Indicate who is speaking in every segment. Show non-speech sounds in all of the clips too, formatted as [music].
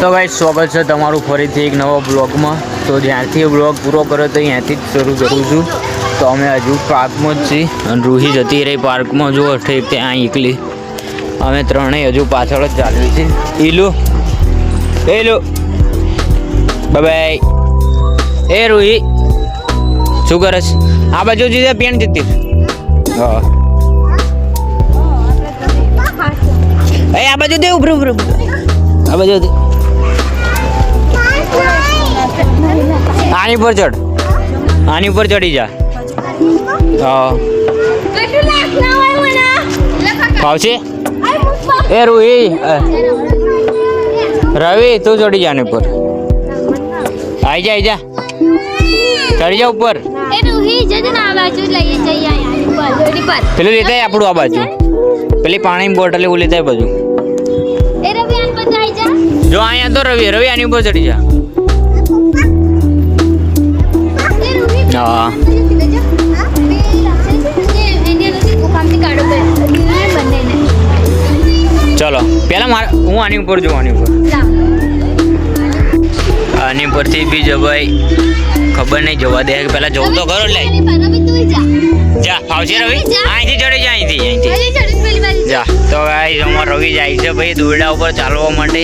Speaker 1: તો ભાઈ સ્વાગત છે તમારું ફરીથી એક નવા બ્લોગમાં તો જ્યાંથી બ્લોગ પૂરો કર્યો તો અહીંયાથી જ શરૂ કરું છું. તો અમે હજુ પાર્કમાં જ છીએ અને રૂહી જતી રહી પાર્કમાં જો ઠીક ત્યાં એકલી. અમે ત્રણેય હજુ પાછળ જ ચાલીએ છે. ઈલુ. એ ઈલુ. બાય એ રૂહી. શું કરસ? આ બાજુ જઈએ પેન જતી. હા. એ, આ બાજુ દે ઉભરું ઉભરું. આ બાજુ આની ઉપર ચડ આની ઉપર ચડી જા. ભાવશે? એ રૂહી રવિ, તું ચડી જા આની ઉપર. આઈ જા, આઈ ચડી જા ઉપર.
Speaker 2: બાજુ
Speaker 1: પેલું લેતા આપણું આ બાજુ. પેલી પાણીની બોટલ એવું લેતા આય
Speaker 2: જા
Speaker 1: અહીંયા તો રવિ રવિ આની ઉપર ચડી જા હા. ચલો પેલા મારે હું આની ઉપર જોઉં આની ઉપર. આની પરથી બી જવાય ખબર નહીં જવા દે. પેલા જવું તો ખરો લે. જા. ફાવશે રવિ? અહીંથી ચડી જા અહીંથી અહીંથી. જા. તો ગાઈસ અમાર રવિ જાય છે ભાઈ, દોરડા ઉપર ચાલવા માટે.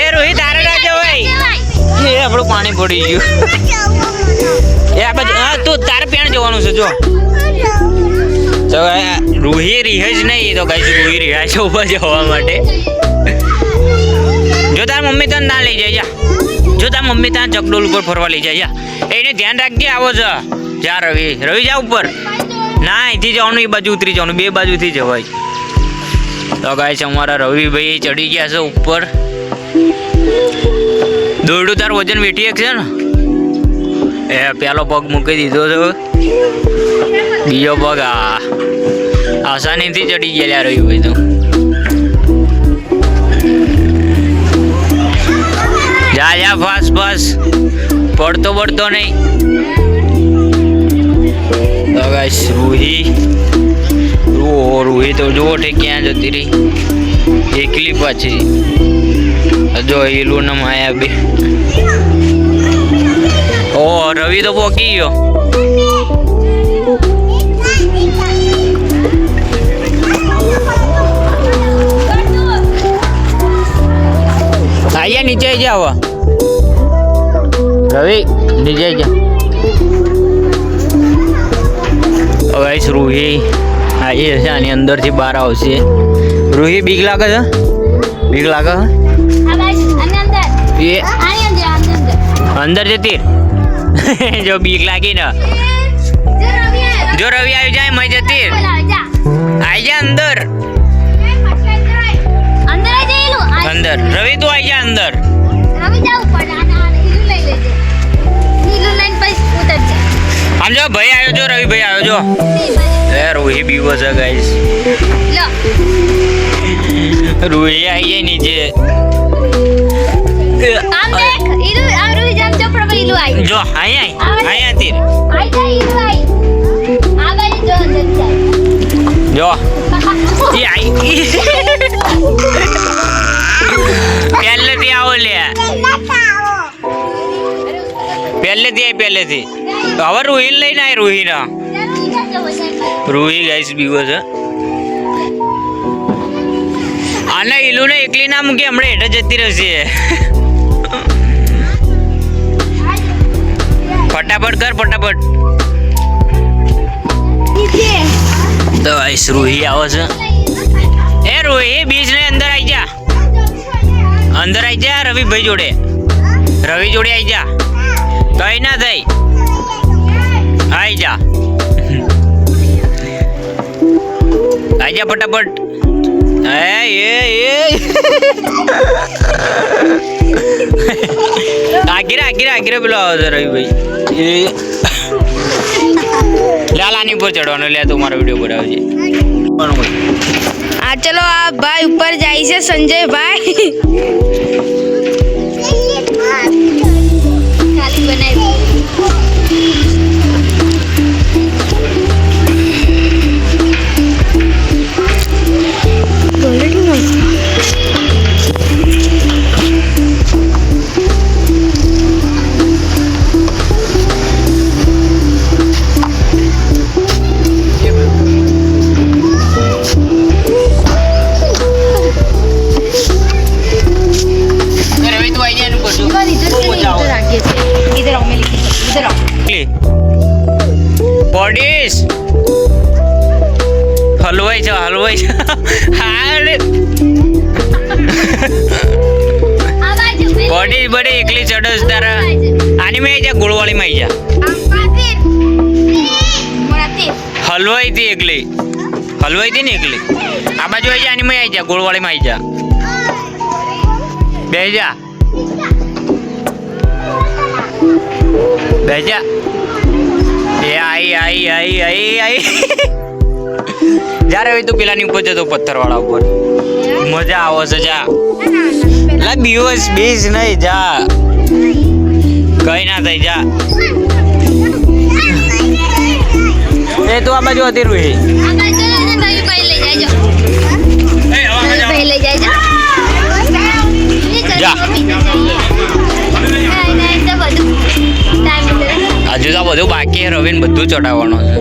Speaker 1: એ રોહિત તારે ના ભાઈ એ આપણું પાણી પડી ગયું. એ આપણે હા, તું તારે પેણ જવાનું છે, જો. તો રૂહી રીહે જ નહીં તો ગાઈસ રૂહી રહ્યા છે ઉપર જવા માટે. જો તાર મમ્મી તને ના લઈ જાય, જા. તાર મમ્મી ત્યાં ચકડોલ ઉપર ફરવા લઈ જાય એને ધ્યાન રાખજે, આવો છે જા રવિ રવિ જા ઉપર. ના અહીંથી જવાનું એ બાજુ ઉતરી જવાનું બે બાજુથી જવાય તો ગાઈસ અમારા રવિભાઈ ચડી ગયા છે ઉપર. દોરડું તાર વજન વેઠી છે ને? એ, પેલો પગ મૂકી દીધો છે. બીજો પગ, આ, આસાનીથી ચડી ગયા રવિભાઈ તો. જા જા, ફાસ ફાસ. પડતો પડતો નહીં. તો ગાઈસ, રૂહી. ઓ રૂહી તો જુઓ ઠે ક્યાં જતી રહી. એકલી પાછી જો ઈલું ને માયા બે. ઓ, રવિ તો પોકી ગયો. આયા નીચે જાવ રવિ, નીચે જા હવે રૂહી આવી જશે આની અંદરથી બહાર આવશે. રૂહી બીક લાગે છે? બીક લાગે છે? એ અંદર જતી? [laughs] જો બીક લાગી ને. જો રવિ આવી જાય મય જતી. આવી જા. અંદર. અંદર રવિ તું આવી જા અંદર. આમ જો ભાઈ આવ્યો જો રવિ ભાઈ આવ્યો જો. એ રોહી બીવો છે. ગાઈસ રોહી આવી જાય નીચે. જો અહીંયા અહીંયા તીર જો એ આઈ પહેલેથી આવો લે. પહેલેથી આઈ પહેલેથી. હવે રૂહી લઈને આય રૂહી ના રૂહી ગાઈસ બીવો છે. આને ઈલુને એકલી ના મૂકી હમણાં હેઠ જતી રહેશે. ફટાફટ કર, ફટાફટ. તો ગાઈસ રૂહી આવે છે. એ રૂહી બીજ ને અંદર આવી જા. અંદર આવી જા રવિભાઈ જોડે. રવિ જોડે આવી જા. કઈ ના થઈ આવી જા. આવી જા ફટાફટ. એ એ એ આગીરા આગીરા આગીરે પેલો આવો છે રવિભાઈ લાલાની ઉપર ચડવાનો. લે, તું મારો વીડિયો બનાવજે.
Speaker 3: આ ચલો, આ ભાઈ ઉપર જાય છે સંજયભાઈ.
Speaker 1: હલવાઈ હતી એકલી. હલવાઈ હતી ને એકલી? આ બાજુ આવી જા આની આવી જા ગોળવાળી માં આવી જા. બે જા. બે જા. એ આઈ આઈ આઈ આઈ આઈ. જ્યારે હવે તું પેલાની ઉપર જતો પથ્થર વાળા ઉપર. મજા આવો છે, જા. લા બીવસ બીજ નહીં, જા. કઈ ના થઈ જા. એ તું આ બાજુ હતી રૂહી
Speaker 2: આ બાજુ ને ભાઈ ભાઈ લઈ જાયજો ભાઈ લઈ જાયજો
Speaker 1: જા.
Speaker 2: નહીં, નહીં, તો બધું ટાઈમ મળે.
Speaker 1: હજુ તો આ બધું બાકી છે રવિને બધું ચડાવવાનું છે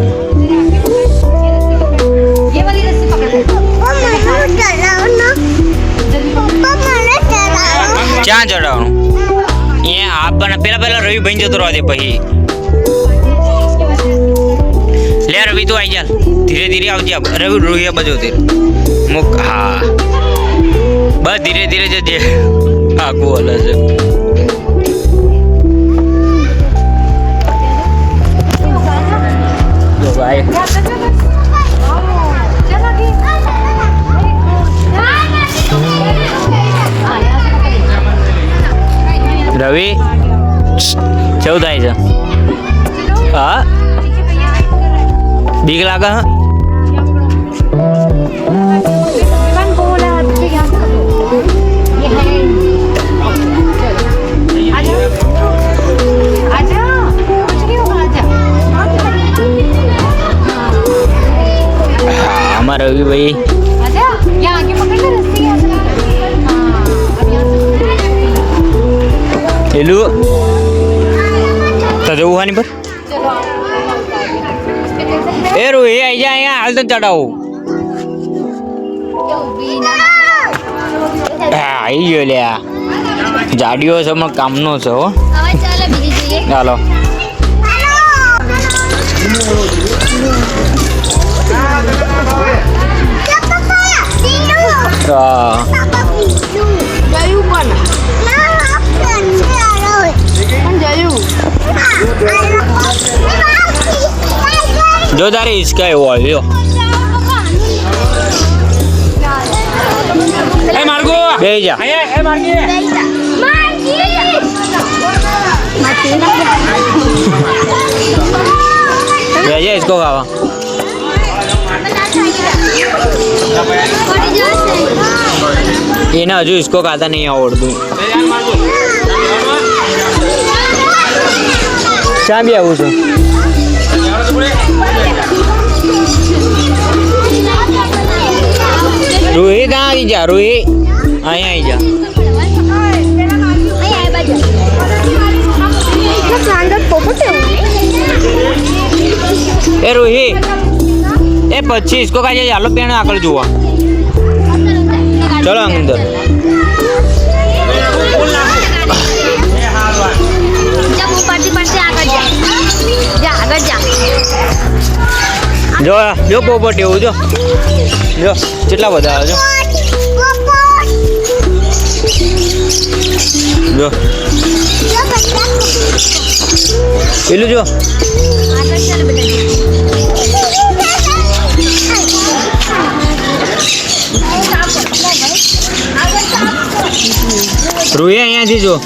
Speaker 1: ક્યાં ચડાવવાનું અહીંયા આ પણ પેલા પેલા રવિ ભાઈ જતો રહેવા દે પછી લે રવિ તું આવી જા ધીરે ધીરે આવજે રવિ રોહિયા બાજુ તે. મુક, હા. બસ ધીરે ધીરે જજે આખું હલે છે. રવિ ચૌદ આવી છે? હા? બીક લાગે હા? આમાં રવિભાઈ એલું તો જવું હાની પર? એ રૂ એ આઈ જા અહીંયા હાલ તો ચડાવું હા આવી ગયો લે આ જાડીઓ છે પણ કામનો છે હો
Speaker 2: હવે ચાલો બીજી જઈએ
Speaker 1: ચાલો હા જો તારે હિસકા એવો આવ્યો. એ માર્ગો. બે જા. બે જા હિસકો ખાવા. એને હજુ હિસકો ખાતા નહીં આવડતું. ક્યાં બી આવું છું? રોહિત આ આવી જા રોહિત અહીંયા આવી જા. એ રોહી, એ પછી ઇસકો કાજે ચાલો પેણ આગળ જોવા ચલો અંદર.
Speaker 2: પડતી જા જા
Speaker 1: પોપટ એવું, જો. જો, કેટલા બધા જો જો. પેલું જો. રૂહી અહીંયાથી જો.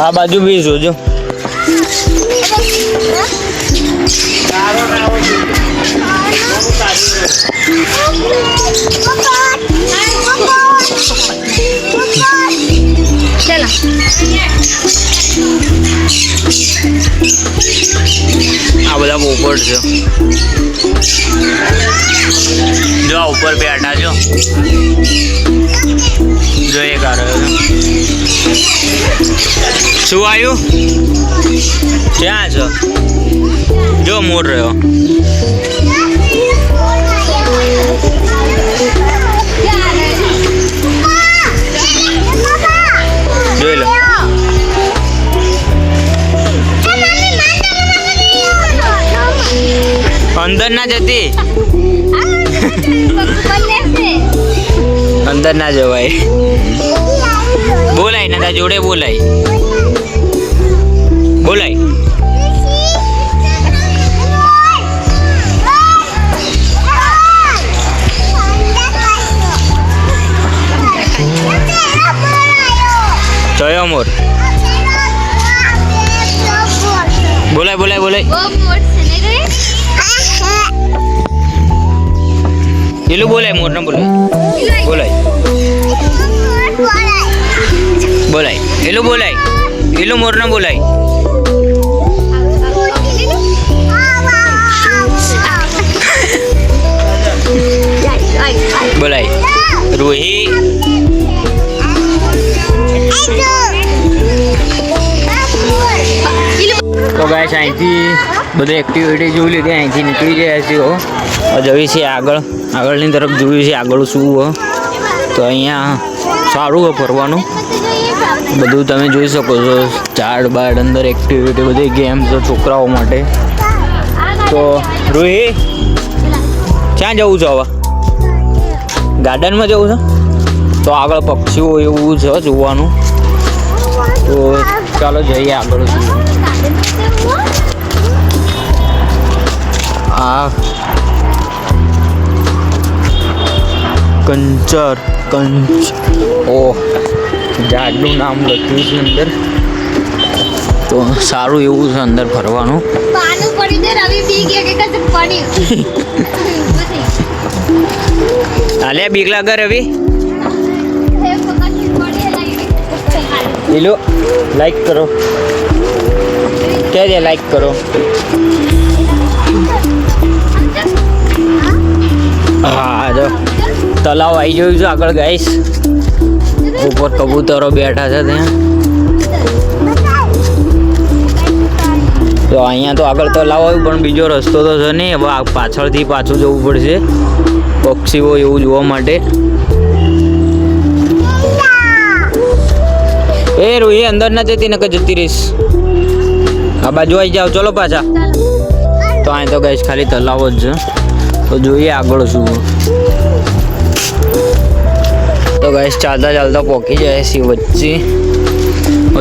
Speaker 1: આ બાજુ બી જોજો. આ બધા પોપટ છે. જો ઉપર બેઠા છો. જોઈએ કારો શું આવ્યું? ક્યાં છો? જો મૂળ રહ્યો. જોઈ લો. અંદર ના જતી અંદર ના જવાય. બોલાય ને જોડે બોલાય. બોલાય. જોયો મોર પેલું બોલાય, મોર ને બોલાય. બોલાય. બોલાય. એલું બોલાય. એલું મોર ને બોલાય. બોલાય. રૂહી. તો ગાય અહીંથી બધી એક્ટિવિટી જોઈ લીધી, અહીંથી નીકળી ગયા છીએ જવી છીએ આગળ. આગળની તરફ જોયું છે આગળ શું હો. તો અહીંયા સારું હોય ફરવાનું. બધું તમે જોઈ શકો છો. ઝાડ બાડ અંદર એક્ટિવિટી બધી ગેમ્સ છોકરાઓ માટે. તો રોહી ક્યાં જવું છો હવે? ગાર્ડનમાં જવું છે? તો આગળ પક્ષીઓ એવું છે જોવાનું. તો ચાલો જઈએ આગળ જોઈએ. આ કંચર કંચ. ઓ ઝાડનું નામ લખ્યું છે અંદર. તો સારું એવું છે અંદર ફરવાનું
Speaker 2: પાનું પડી દે રવિ બી ગયા કે કશે પડ્યું.
Speaker 1: આલે બીક લાગે રવિ?
Speaker 2: એ પકડ પડી લાગી
Speaker 1: લીલો લાઈક કરો. કે લાઈક કરો? હા, જો. તલાવ આવી જોયું છે આગળ ગાઈશ ઉપર કબૂતરો બેઠા છે ત્યાં. તો અહીંયા તો આગળ તલાવ આવ્યું પણ બીજો રસ્તો તો છે નહીં. હવે પાછળથી પાછું જવું પડશે. પક્ષીઓ એવું જોવા માટે. એ રોહી અંદર ના જતી, નકર જતી રહીશ. આ બાજુ આવી જાઓ. ચલો પાછા. તો અહીં તો ગઈશ ખાલી તલાવ જ છે. તો જોઈએ આગળ શું તો ગાઈસ ચાલતા ચાલતા પોકી જાય છે વચ્ચે.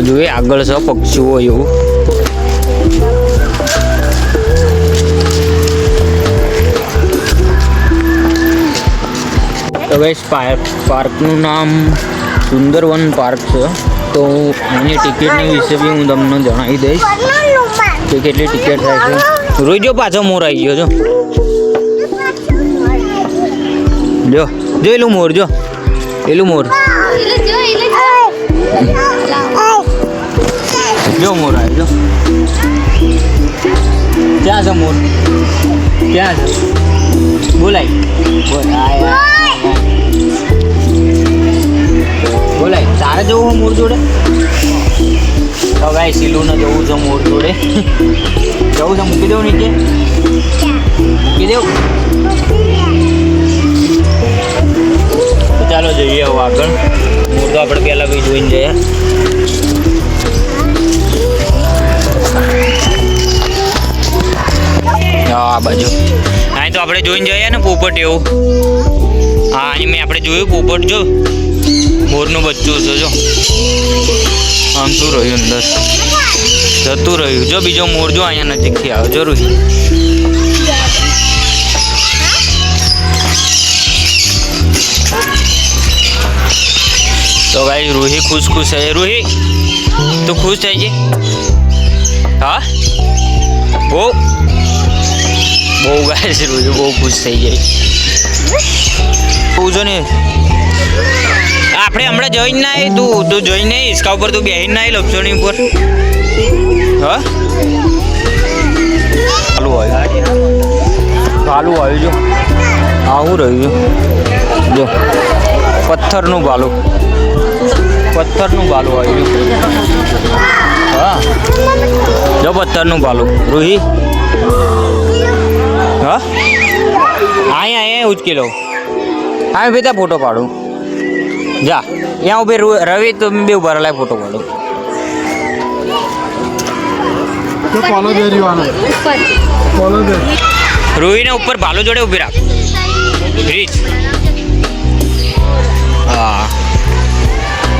Speaker 1: જોઈએ આગળ છે પક્ષીઓ એવું. તો ગાઈસ પાર્ક પાર્કનું નામ સુંદરવન પાર્ક છે. તો એની ટિકિટની વિશે બી હું તમને જણાવી દઈશ કે કેટલી ટિકિટ થાય છે. રોઈ જો પાછો, મોર આવી ગયો, જો. જો જો એલું મોર જો. એલું મોર.
Speaker 2: જો
Speaker 1: મોર આવે જો. ક્યાં છે મોર? ક્યાં છે? બોલાય. બોલ આય, આય, આય. બોલાય. તારે જવું હું મોર જોડે? તો ગાય સિલુને જવું છે મોર જોડે. [laughs] જવું છે મૂકી દઉં નીચે. પોપટ એવું. હા અહીં મેં આપણે જોયું, પોપટ જો. મોરનું બચ્ચું છે, જો. આમ શું રહ્યું અંદર? જતું રહ્યું. જો બીજો મોર જો અહીંયા નજીકથી આવે, જરૂર. તો ભાઈ રૂહી ખુશ ખુશ છે. રૂહી, તું ખુશ થઈ ગઈ? હા? બહુ બહુ ગાય છે રોજ બહુ ખુશ થઈ જાય. પૂછો ને. આપણે હમણાં જોઈને ના આવી તું તું જોઈને નહીં હિસકા ઉપર તું બેહીને ના આવી લપસોની ઉપર. હા? ચાલુ આવ્યું ચાલુ આવ્યું જો. આવું રહ્યું જો. પથ્થરનું બાલું. પથ્થરનું બાલું આવ્યું હા. જો પથ્થરનું ભાલું રૂહી. હા? અહીંયા અહીંયા ઉચકી લઉં. હા ભાઈ ત્યાં ફોટો પાડું. જા ત્યાં ઊભી રુ- રવિ તો બે ઊભા રહેલા ફોટો પાડું. રૂહીને ઉપર ભાલો જોડે ઊભી રાખ. રીચ. હા.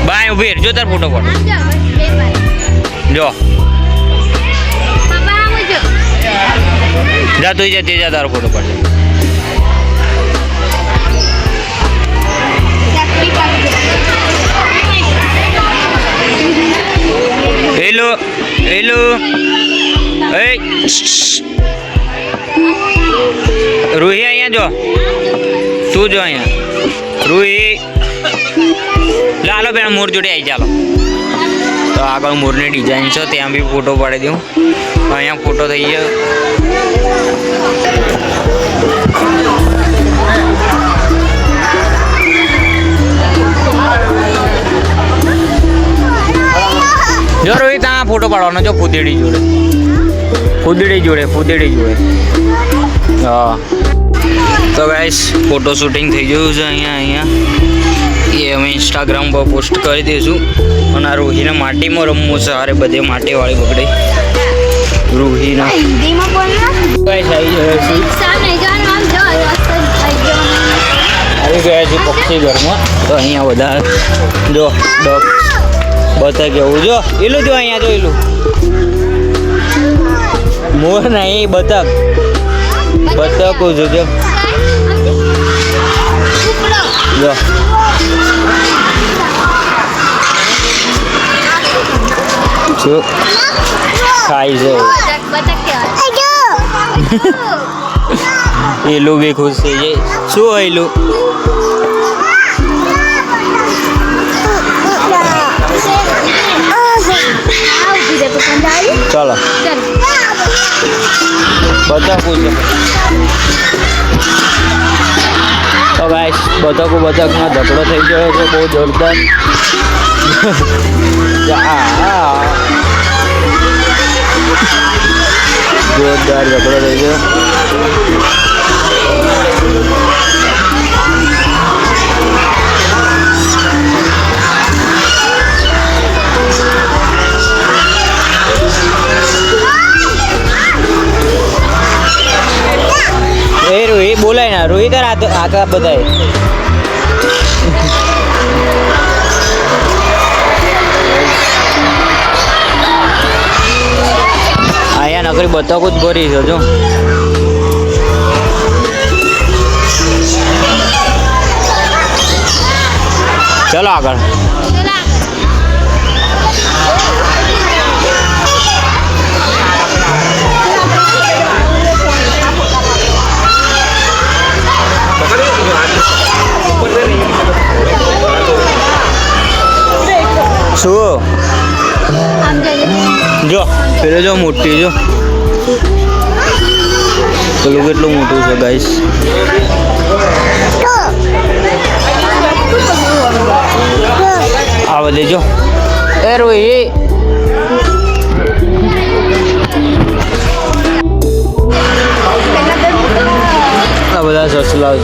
Speaker 1: બાય ઊભી. જો તાર ફોટો પાડો. જો. જા તું જા તે જા તારો ફોટો પડશે હેલો હેલો, એ, રૂહી અહીંયા જો. તું જો અહીંયા. રૂહી, લાલો પેલા મોર જોડે આવી ચાલો. તો આગળ મોરની ડિઝાઇન છે, ત્યાં બી ફોટો પાડી દઉં. અહીંયા ફોટો થઈ ગયો. જો રોહિત, આ ફોટો પાડવાનો જો ફૂદેડી જોડે. ફૂદડી જોડે, ફૂદેડી જોડે. હા. તો ગાઈસ ફોટો શૂટિંગ થઈ ગયું છે અહીંયા અહીંયા. એ અમે ઇન્સ્ટાગ્રામ પર પોસ્ટ કરી દઈશું. અને આ રૂહીને માટીમાં રમવું છે, અરે બધે માટીવાળી પકડી રૂહીના ગાઈસ આવી ગયા છે? આવી ગયા છે પક્ષી ઘરમાં તો અહીંયા બધા જો ડોગ. બતા કેવું જો એલું જો અહીંયા જો એલું મોર નહીં બતક. બતકો જો જો. જો. ખાય છે [laughs] એલું બી ખુશ થઈ જાય. શું એલું ચાલો. બધા પૂછો તો ગાઈસ બતકો બતકનો ઝઘડો થઈ ગયો છે બહુ જોરદાર. [laughs] આ. જોરદાર ઝઘડો થઈ ગયો રોહિત બોલાય ના. રોહિત હાથ હાથ બધાય અહીંયા નકરી બતકો જ ભરી છે જો. ચલો આગળ. શું જો પેલો જો મોટી જો. પેલું કેટલું મોટું છે ગાઈસ આ બધે જો. એ રોહી. આ બધા સસલા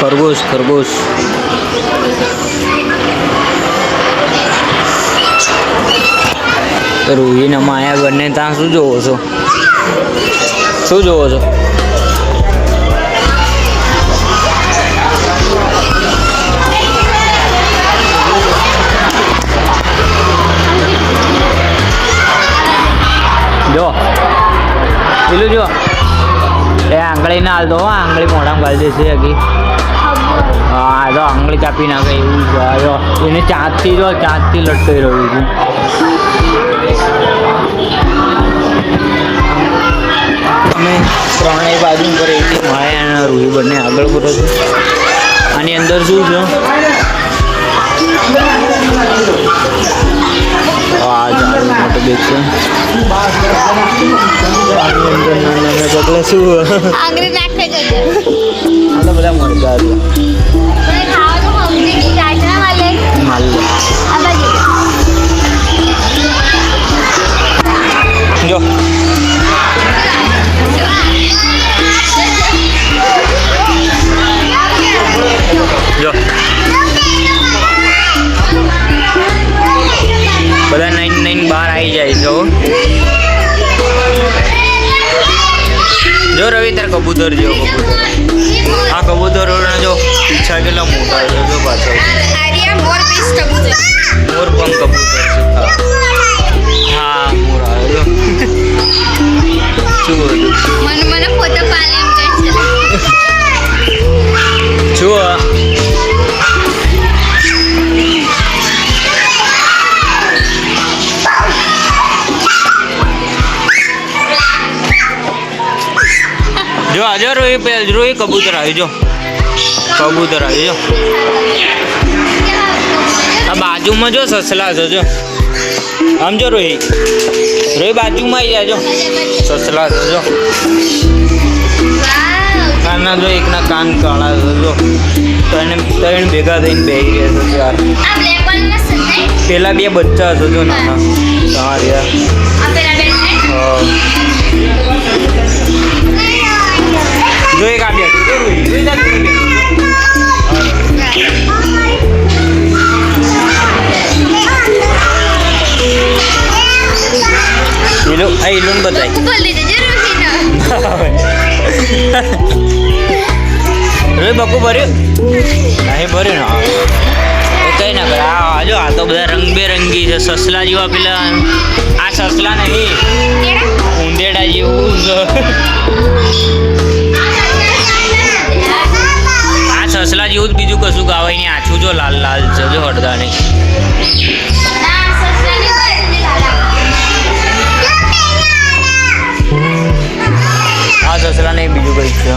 Speaker 1: ખરગોશ ખરગોશ. રૂહી ને માયા બંને ત્યાં શું જોવો છો? શું જોવો છો? જો. પેલું જો. એ આંગળી ના હાલતો હો, આંગળી મોઢામાં ગાળી દેશે હકી હા, જો આંગળી કાપી નાખે એવું જો એને ચાંદથી જો ચાંદથી લટકાઈ રહ્યું છે. અમે ત્રણેય બાજુ પર એક માયા અને રૂહી બંને આગળ કરો છો. આની અંદર શું છે? આ ઝાડ મોટો બેગ છે. શું બધા માલ જો. જો બધા નાઈન નાઈન બહાર આવી જાય જો જો રવિ તાર કબૂતર જો કબૂતર. આ કબૂતર જો પીછા કેટલા મોટા છે જો પાછળ.
Speaker 3: મોર પંખ કબૂતર.
Speaker 1: આ પેલ જોઈ કબૂતર આવ્યું જો કબૂતર આવ્યું જો આ બાજુમાં જો સસલા જો. આમ જો રોહી. રોહી બાજુમાં આવી જાય જો. સસલા જો. કાનના જો એકના કાન કાળા જો. ત્રણ ત્રણ ભેગા થઈને બેસી રહ્યા છે? પેલા બે બચ્ચા જો નાના. રે ભર્યું? નહીં ભર્યું ને? કઈ ના કરે આ જો આ તો બધા રંગબેરંગી છે. સસલા જેવા પેલા. આ સસલા નહીં. ઉંદેડા જેવું આ સસલા જેવું જ બીજું કશું ગાવાય નહીં. આછું જો લાલ લાલ છે, જો હળદા નહીં આ સસલા નહીં, બીજું કંઈક છે.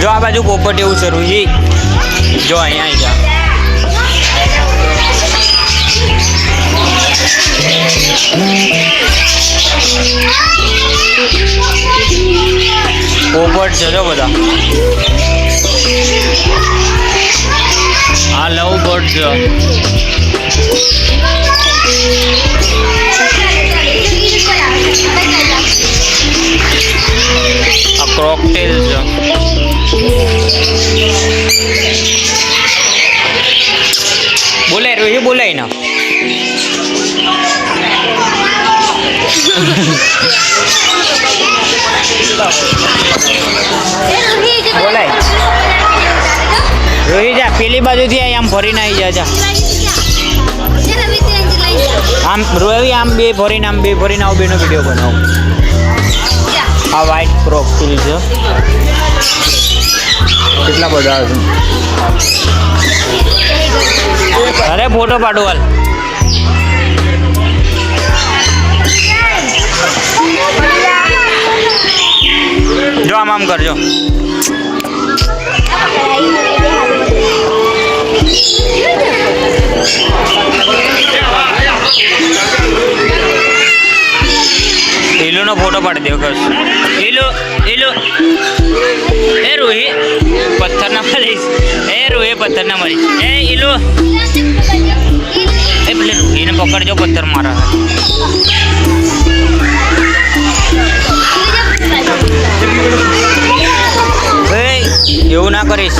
Speaker 1: જો આ બાજુ પોપટ એવું છે. જો અહીંયા આવી જા. પોપટ છે જો બધા. આ લવ બર્ડ છે. આ ક્રોકટેલ છે બોલે રોહી બોલાય ના બોલાય રોહી જા પેલી બાજુથી આઈ આમ ફરીને આવી જા જા આમ રોવી આમ બે ભરીને, આમ બે ભરીને આવું બેનો વીડિયો બનાવો. આ વ્હાઈટ ક્રોકટેલ છે. કેટલા બધા છે? અરે ફોટો પાડો હાલ. જો આમ આમ કરજો. ઈલુનો ફોટો પાડી દો કસ ઈલુ ઈલુ. એ રોહી પથ્થર ના મારીશ એ રોહી પથ્થર ના મારીશ એ ઈલુ. એ પેલે રોહીને પકડજો પથ્થર મારા એવું ના કરીશ.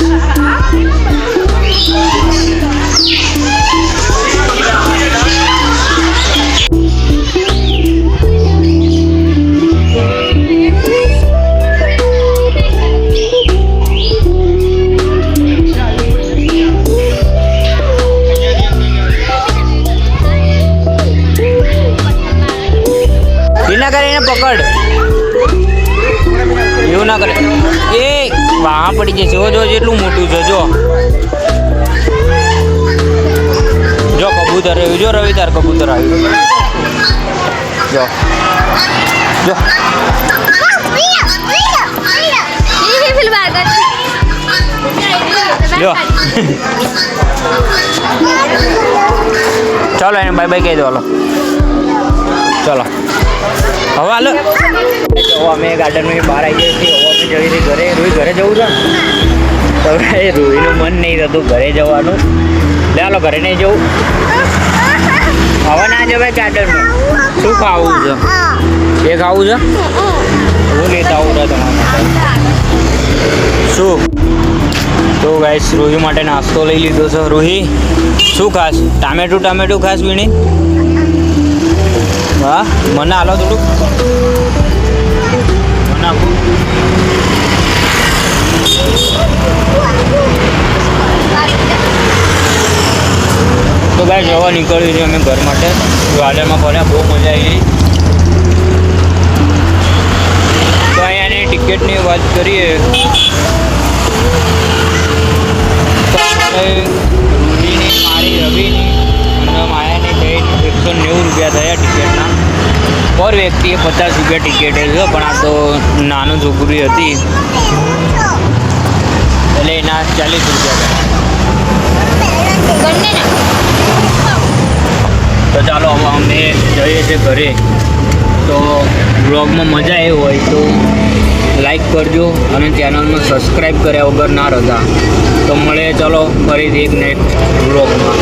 Speaker 1: પકડ. એવું ના કરે. એ વાહ પડી જશે. જો જો જેટલું મોટું છે, જો. જો, કબૂતર આવ્યું. જો રવિતાર કબૂતર આવ્યું. જો. જો. જો. ચાલો, એને બાય બાય કહી દો ચાલો ચાલો. હવે હાલો. જો અમે ગાર્ડનમાં બહાર આવી ગયા છીએ. હવે અમે જઈ ઘરે રોહી ઘરે જવું છે? હવે એ રોહીનું મન નહીં થતું ઘરે જવાનું. લે હાલો, ઘરે નહીં જવું. હવે ના જવાય ગાર્ડનમાં. શું ખાવું છે? એ ખાવું છે? હું લેતા આવું છે તમારા શું? તો ગાઈસ રોહી માટે નાસ્તો લઈ લીધો છે. રોહી શું ખાસ? ટામેટું ટામેટું ખાસ વીણી? હા, મને હાલો થોડુંક. મને આપું તો ભાઈ જવા નીકળ્યું છે અમે ઘર માટે. ગાર્ડનમાં ફર્યા, બહુ મજા આવી તો અહીંયાની ટિકિટની વાત કરીએ. તો મારી, રવિની, અને થઈને એકસો નેવું રૂપિયા થયા ટિકિટના. પર વ્યક્તિએ પચાસ રૂપિયા ટિકિટ છે પણ આ તો નાનું છોકરી હતી. એટલે એના ચાલીસ રૂપિયા થયા. તો ચાલો હવે અમે જઈએ છીએ ઘરે. તો બ્લોગમાં મજા આવી હોય તો લાઈક કરજો અને ચેનલમાં સબસ્ક્રાઈબ કર્યા વગર ના રહેતા. તો મળે ચાલો ફરીથી એક નેક્સ્ટ બ્લોગમાં